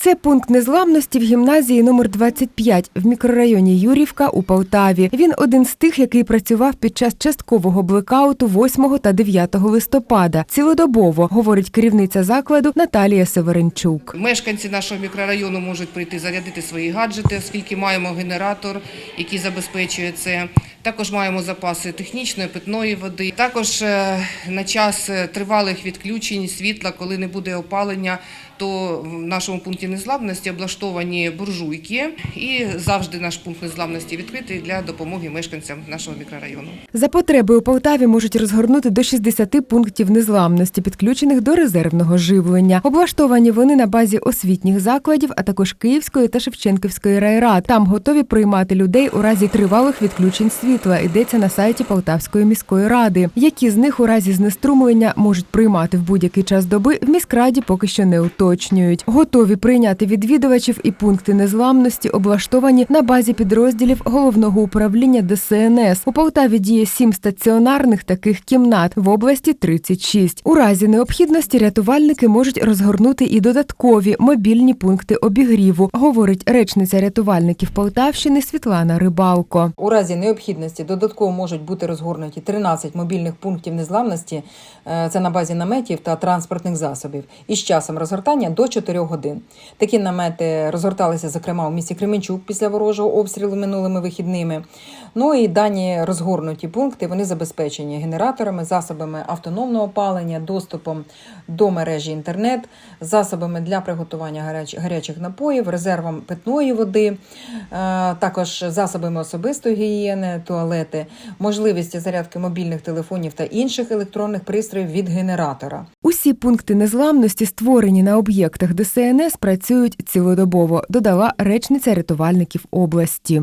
Це пункт незламності в гімназії номер 25 в мікрорайоні Юрівка у Полтаві. Він один з тих, який працював під час часткового блекауту 8 та 9 листопада. Цілодобово, говорить керівниця закладу Наталія Северенчук. Мешканці нашого мікрорайону можуть прийти зарядити свої гаджети, оскільки маємо генератор, який забезпечує це. Також маємо запаси технічної питної води. Також е, на час е, тривалих відключень світла, коли не буде опалення, то в нашому пункті незламності облаштовані буржуйки, і завжди наш пункт незламності відкритий для допомоги мешканцям нашого мікрорайону. За потреби у Полтаві можуть розгорнути до 60 пунктів незламності, підключених до резервного живлення. Облаштовані вони на базі освітніх закладів, а також Київської та Шевченківської райрад. Там готові приймати людей у разі тривалих відключень світла. Йдеться на сайті Полтавської міської ради. Які з них у разі знеструмлення можуть приймати в будь-який час доби, в міськраді поки що не уточнюють. Готові прийняти відвідувачів і пункти незламності облаштовані на базі підрозділів головного управління ДСНС. У Полтаві діє сім стаціонарних таких кімнат, в області 36. У разі необхідності рятувальники можуть розгорнути і додаткові мобільні пункти обігріву, говорить речниця рятувальників Полтавщини Світлана Рибалко. У разі необхідності додатково можуть бути розгорнуті 13 мобільних пунктів незламності. е, Це на базі наметів та транспортних засобів. Із часом розгортання до 4 годин. Такі намети розгорталися, зокрема, у місті Кременчук після ворожого обстрілу минулими вихідними. Ну і дані розгорнуті пункти вони забезпечені генераторами, засобами автономного опалення, доступом до мережі інтернет, засобами для приготування гаряч- гарячих напоїв, резервом питної води, е, також засобами особистої гігієни, туалети, можливість зарядки мобільних телефонів та інших електронних пристроїв від генератора. Усі пункти незламності, створені на об'єктах ДСНС, працюють цілодобово, додала речниця рятувальників області.